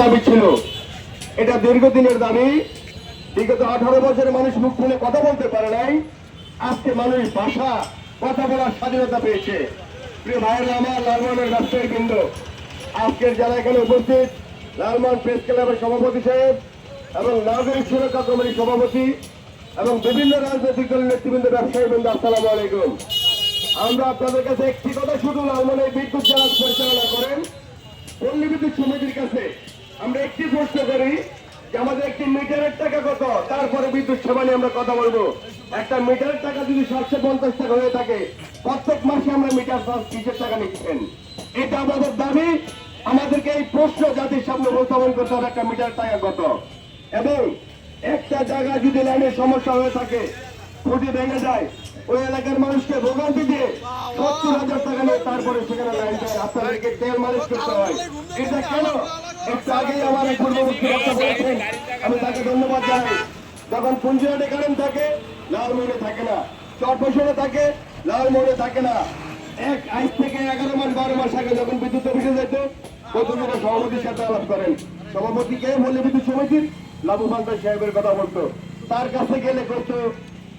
দাবি ছিল। এটা দীর্ঘদিনের দাবি। বিগত আঠারো বছরে মানুষ মুখ খুলে কথা বলতে পারে নাই। আজকে মানুষ ভাষা, কথা বলার স্বাধীনতা পেয়েছে। প্রিয় ভাইয়েরা আমার বৃন্দ আজকের যারা এখানে উপস্থিত প্রেস ক্লাবের সভাপতি সাহেব এবং নাগরিক সুরক্ষা কমিটির সভাপতি এবং বিভিন্ন রাজনৈতিক দলের নেতৃবৃন্দ ব্যবসায়ী বৃন্দ আসসালামু আলাইকুম। আমরা আপনাদের কাছে একটি কথা শুধু লালমনের বিদ্যুৎ যারা পরিচালনা করেন। পল্লী বিদ্যুৎ সমিতির কাছে আমরা একটি প্রশ্ন করি যে আমাদের একটি মিটারের টাকা কত? তারপরে বিদ্যুৎ সেবা নিয়ে আমরা কথা বলব। একটা মিটারের টাকা যদি সাতশো পঞ্চাশ টাকা হয়ে থাকে, প্রত্যেক মাসে আমরা মিটার কিসের টাকা নিচ্ছেন। এটা আমাদের দাবি। আমাদেরকে এই প্রশ্ন জাতির সামনে উপস্থাপন করতে হবে, একটা মিটার টাকা কত? এবং একটা জায়গা যদি লাইনের সমস্যা হয়ে থাকে খুঁটি ভেঙে যায়, ওই এলাকার মানুষকে ভোগান্তি দিয়ে সত্তর হাজার টাকা নিয়ে তারপরে সেখানে লাইন দেয়। আপনাদেরকে তেল মালিশ করতে হয়। এটা কেন? একটু আগেই আমার পূর্ববর্তী আমি তাকে ধন্যবাদ জানাই। যখন পুঞ্জিহাটে থাকে, লাল মোড়ে থাকে না। চটপেশনে থাকে, লাল মোড়ে থাকে না। এক থেকে এগারো মাস, বারো মাস আগে যখন বিদ্যুৎ অফিসে যেত প্রতিদিন সভাপতির সাথে আলাপ করেন। বিদ্যুৎ সমিতির? লাবু ফান্তার সাহেবের কথা বলতো। তার কাছে গেলে করতো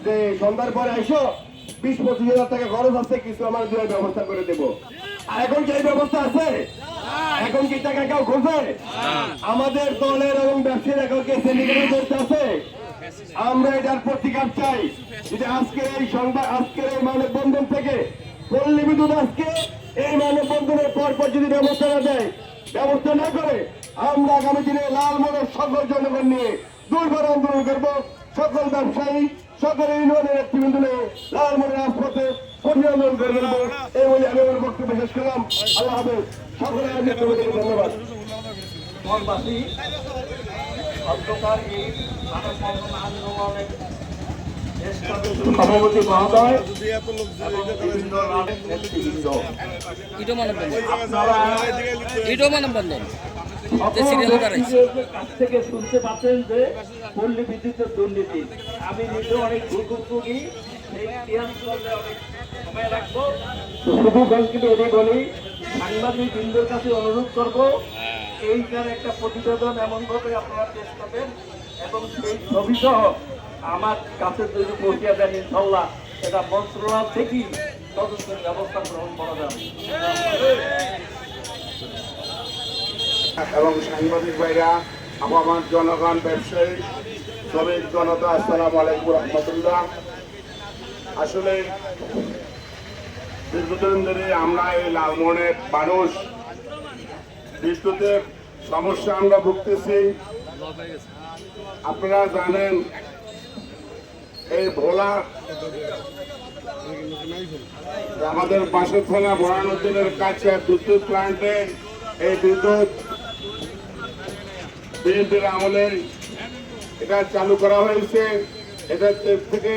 যে, সন্ধ্যার পরে আইসো, বিশ পঁচিশ হাজার টাকা খরচ আছে কিছু আমার দেওয়ার ব্যবস্থা করে দেবো। আর এখন এই ব্যবস্থা আছে? এখন কি টাকা কেউ খোঁজে? আমাদের দলের এবং ব্যবসায়ীর এখন কি করতে আছে। আমরা এটার প্রতিকার চাই। যদি আজকের এই সংবাদ আজকের এই মানব বন্ধন থেকে পল্লী বিদ্যুৎ আজকে এই মানব বন্ধনের পর পর যদি ব্যবস্থা না দেয় ব্যবস্থা না করে আমরা আগামী দিনে লাল মনের সকল জনগণ নিয়ে দুর্বার আন্দোলন করব। সকল ব্যবসায়ী সকল ইউনিয়নের নেতৃবৃন্দ নিয়ে লাল মনের রাজপথে কঠিন আন্দোলন করে দেবো এই বলে আমি আমার বক্তব্য শেষ করলাম। আল্লাহ হাফেজ। ধন্যবাদ। অন্ধকার এই মানব বন্ধন আন্দোলনের সভাপতি মহোদয় ইটো ইটো মানববন্ধন। যে সিরিয়ালে দাঁড়াইছে কাছ থেকে শুনতে পাচ্ছেন যে পল্লী বিদ্যুতের দুর্নীতি আমি নিজে অনেক ভুক্তভোগী এই ইতিহাস করলে অনেক সময় রাখব তো শুধু কিন্তু এটাই সাংবাদিক বৃন্দের কাছে অনুরোধ করব এইটার একটা প্রতিবেদন এমন ভাবে আপনারা পেশ করবেন এবং সেই ছবি সহ আমার কাছে যদি পৌঁছে দেন ইনশাল্লাহ এটা মন্ত্রণালয় থেকেই তদন্তের ব্যবস্থা গ্রহণ করা যাবে। এবং সাংবাদিক ভাইরা আমার জনগণ, ব্যবসায়ী, শ্রমিক জনতা, আসসালাম আলাইকুম রহমতুল্লাহ। আসলে দীর্ঘদিন ধরে আমরা এই লালমোহনের মানুষ, বিদ্যুতের সমস্যা আমরা ভুগতেছি। আপনারা জানেন, এই ভোলা, আমাদের পাশের থানা বরানুদ্দিনের কাছে বিদ্যুৎ প্লান্টে এই বিদ্যুৎ বিএনপির আমলে এটা চালু করা হয়েছে। এটা থেকে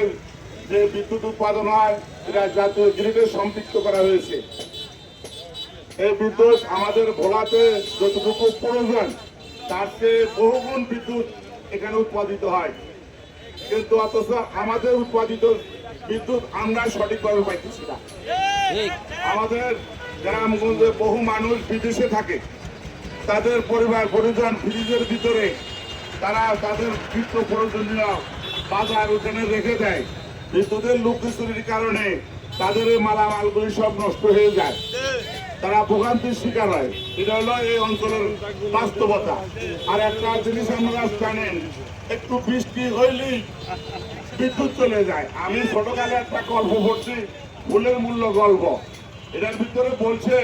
যে বিদ্যুৎ উৎপাদন হয় এটা জাতীয় গ্রিডে সম্পৃক্ত করা হয়েছে। এই বিদ্যুৎ আমাদের ভোলাতে যতটুকু প্রয়োজন তার চেয়ে বহুগুণ বিদ্যুৎ এখানে উৎপাদিত হয়। কিন্তু অথচ আমাদের উৎপাদিত বিদ্যুৎ আমরা সঠিকভাবে পাইতেছি না। আমাদের গ্রামগঞ্জে বহু মানুষ বিদেশে থাকে। তাদের পরিবার, পরিজন ফ্রিজের ভিতরে, তারা তাদের নিত্য প্রয়োজনীয় বাজার ওখানে রেখে দেয়। বিদ্যুতের লুকিচুরির কারণে তাদের এই মালামালগুলি সব নষ্ট হয়ে যায়। তারা ভোগান্তির শিকার হয়। এটা হলো এই অঞ্চলের বাস্তবতা। আর একটা জিনিস আপনারা জানেন, একটু বৃষ্টি হইলেই বিদ্যুৎ চলে যায়। আমি ছোটকালে একটা গল্প পড়ছি, ফুলের মূল্য গল্প। এটার ভিতরে বলছে,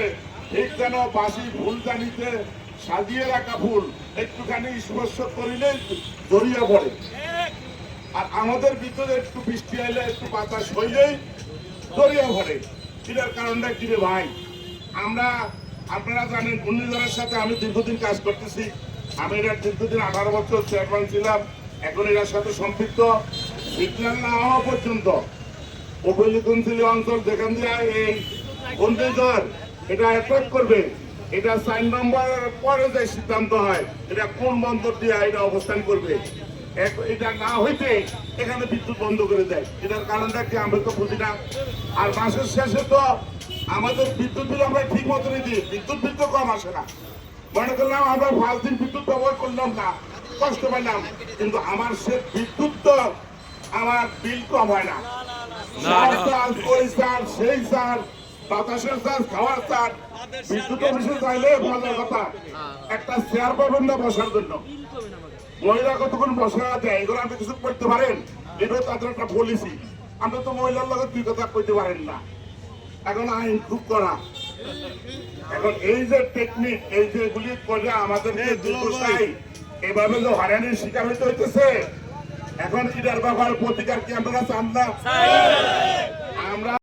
ঠিক যেন বাসি ফুলদানিতে সাজিয়ে রাখা ফুল একটুখানি স্পর্শ করিলে জড়িয়ে পড়ে। আর আমাদের ভিতরে একটু বৃষ্টি আইলে একটু বাতাস হইলেই জড়িয়ে পড়ে। এটার কারণটা কি রে ভাই? আমরা, আপনারা জানেন, ঘূর্ণিঝড়ের সাথে আমি দীর্ঘদিন কাজ করতেছি। আমি এটার দীর্ঘদিন আঠারো বছর চেয়ারম্যান ছিলাম। এখন এটার সাথে সম্পৃক্ত। সিগন্যাল না হওয়া পর্যন্ত উপলিকঞ্চিলী অঞ্চল যেখান দিয়ে এই ঘূর্ণিঝড়, এটা অ্যাট্রাক্ট করবে। এটা সাইন নম্বরের পরে যে সিদ্ধান্ত হয় এটা কোন বন্দর দিয়ে এটা অবস্থান করবে? এটা না হইতে এখানে বিদ্যুৎ বন্ধ করে দেয়। এটার কারণটা কি আমরা তো বুঝি না। আর মাসের শেষে তো আমাদের বিদ্যুৎ বিল আমরা ঠিক মতনই দিই। বিদ্যুৎ বিল তো কম আসে না। মনে করলাম আমরা পাঁচ দিন বিদ্যুৎ ব্যবহার করলাম না কষ্ট পাইলাম কিন্তু আমার সে বিদ্যুৎ তো আমার বিল কম হয় না। ওই চার্জ, সেই চার্জ, বাতাসের চার্জ, খাওয়ার চার্জ, বিদ্যুৎ অফিসে চাইলে ভালো কথা। একটা চেয়ার পাবেন না বসার জন্য। মহিলা কতক্ষণ বসা এগুলো আপনি কিছু করতে পারেন। এটা তাদের একটা পলিসি তো মহিলার লগে দুই কথা পারেন না। এখন আইন খুব করা এখন এই যে টেকনিক এই যে এগুলি করে আমাদেরকে দুর্দশাই এভাবে যে হয়রানির শিকার হইতে হইতেছে এখন এটার ব্যাপার প্রতিকার কি আপনারা চান না? আমরা